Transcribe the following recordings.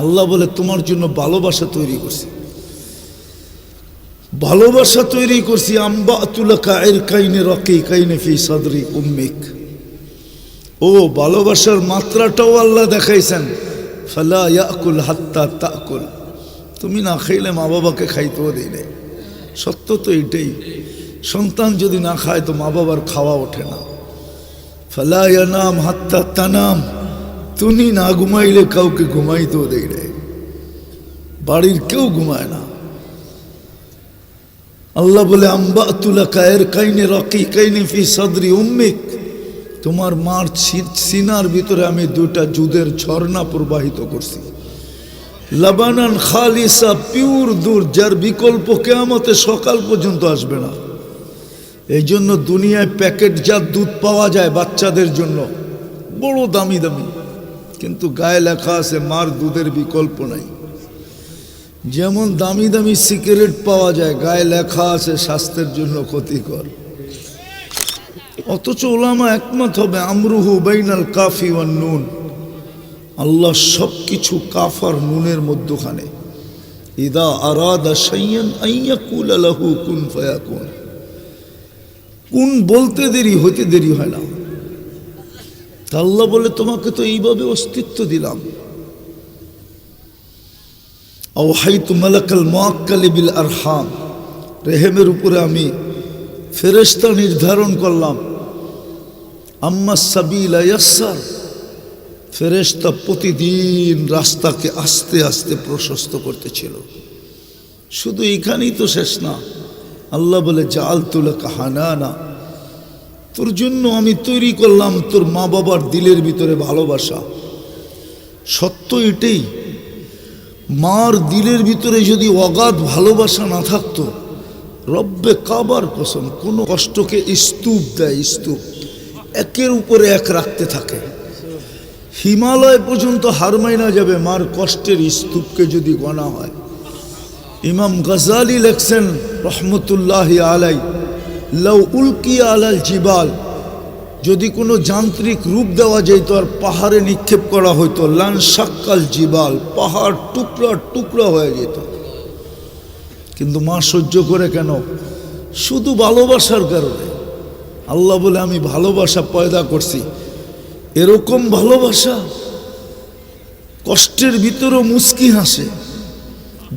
আল্লাহ বলে, তোমার জন্য ভালোবাসা তৈরি করছি। ভালোবাসা তৈরি করছি আম্বা তুলা কায়ের কাইনে রকি কাইনে ফি সদরি উম্মিক। ও, ভালোবাসার মাত্রাটাও আল্লাহ দেখাইছেন, ফালা ইয়াকুল হাত্তা তাকুল। তুমি না খাইলে মা বাবাকে খাইতেও দিই নাই। সত্য তো এটাই, সন্তান যদি না খায় তো মা বাবার খাওয়া ওঠে না। ফালা নাম হাত্তা তানাম। তুমি না ঘুমাইলে কাউকে ঘুমাইতেও দেই নাই। বাড়ির কেউ ঘুমায় না। আল্লাহ বলে, আম্বা তুলা কায়ের কাইনে রকি কাইনে ফি সদরি উম্মিক। তোমার মার সিনার ভিতরে আমি দুটা জুদের ঝর্ণা প্রবাহিত করছি। লাবানান খালিসা পিওর দুধ যার বিকল্প কেয়ামতে সকাল পর্যন্ত আসবে না। এই জন্য দুনিয়ায় প্যাকেট যা দুধ পাওয়া যায় বাচ্চাদের জন্য। বড় দামি দামি। কিন্তু গায়ে লেখা আছে, মার দুধের বিকল্প নাই। যেমন দামি দামি সিগারেট পাওয়া যায়, গায়ে লেখা আছে, স্বাস্থ্যের জন্য ক্ষতিকর। অথচ ওলামা একমত হবে, আমরুহু বাইনাল কাফি ওয়ান নুন। আল্লাহ সব কিছু কাফার নুনের মধ্যখানে। ইদা আরাদা আইয়া কুল কুন ফায়াকুন। কোন বলতে দেরি, হইতে দেরি হয় না। আল্লাহ বলে, তোমাকে তো এইভাবে অস্তিত্ব দিলাম। বিল আরহাম। রেহেমের উপরে আমি ফেরেশতা নির্ধারণ করলাম। আম্মা সাবিল ফেরেশতা প্রতিদিন রাস্তাকে আস্তে আস্তে প্রশস্ত করতেছিল। শুধু এখানেই তো শেষ না। আল্লাহ বলে জাল তুলে কাহানা না তোর জন্য আমি তৈরি করলাম তোর মা বাবার দিলের ভিতরে ভালোবাসা। সত্য এটাই। মার দিলের ভিতরে যদি অগাধ ভালোবাসা না থাকতো, রব্বে কাবার কসম, কোনো কষ্টকে স্তূপ দেয়, স্তূপ। একের উপরে এক রাখতে থাকে। হিমালয় পর্যন্ত হার মাইনা যাবে, মার কষ্টের স্তূপকে যদি গণা হয়। ইমাম গজালি লেখছেন, রহমতুল্লাহ আলাই লৌ উল্কিয়া আলাল জিবাল। যদি কোনো যান্ত্রিক রূপ দেওয়া যেত আর পাহাড়ে নিক্ষেপ করা হতো লান সাক্কাল জিবাল, পাহাড় টুকরা টুকরা হয়ে যেত। কিন্তু মা সহ্য করে কেন? শুধু ভালোবাসার কারণে। আল্লাহ বলে, আমি ভালোবাসা পয়দা করছি। এরকম ভালোবাসা কষ্টের ভিতরেও মুস্কি হাসে।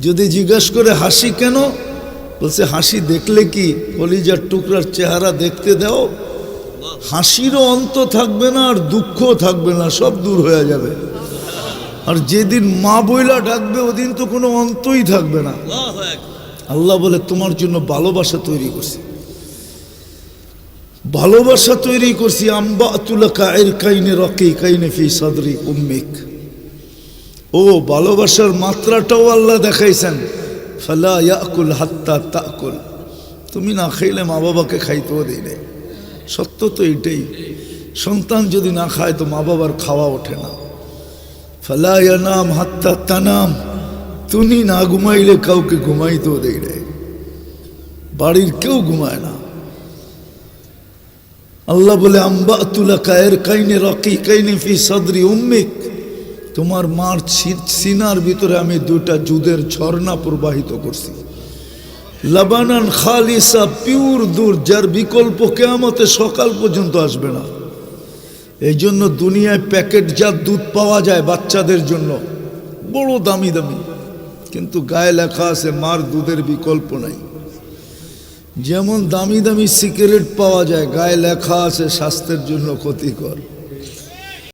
যদি জিজ্ঞাসা করে, হাসি কেন? বলছে, হাসি দেখলে কি কলিজার টুকরার চেহারা দেখতে দাও? হাসিরও অন্ত থাকবে না আর দুঃখ থাকবে না, সব দূর হয়ে যাবে। আর যেদিন মা বইলা ডাকবে, ওদিন তো কোনো অন্তই থাকবে না। আল্লাহ বলে, তোমার জন্য ভালোবাসা তৈরি করছি। ভালোবাসা তৈরি করছি, আম্বা তুলা কায়ের কাইনে রকি কাইনে ফি সদরি উম্মিক। ও, ভালোবাসার মাত্রাটাও আল্লাহ দেখাইছেন। ফালা ইয়াকুল হাত্তা তাকুল। তুমি না খাইলে মা বাবাকে খাইতেও নাই। সত্য তো এটাই। সন্তান যদি না খায় তো মা বাবার খাওয়া ওঠে না। ফালা নাম হাত্তা তানাম। তুমি না ঘুমাইলে কাউকে ঘুমাইতেও দেই নাই। বাড়ির কেউ ঘুমায় না। আল্লাহ বলে আম্বা তুলা কায়ের কাইনে রকি কাইনে ফি সদরি উম্মিক। তোমার মার সিনার ভিতরে আমি দুটা জুদের ঝর্ণা প্রবাহিত করছি। লাবানান খালিসা পিউর দুধ যার বিকল্প কেয়ামতে সকাল পর্যন্ত আসবে না। এই জন্য দুনিয়ায় প্যাকেট প্যাকেটজাত দুধ পাওয়া যায় বাচ্চাদের জন্য। বড় দামি দামি। কিন্তু গায়ে লেখা আছে, মার দুধের বিকল্প নাই। যেমন দামি দামি সিগারেট পাওয়া যায়, গায়ে লেখা আছে, স্বাস্থ্যের জন্য ক্ষতিকর।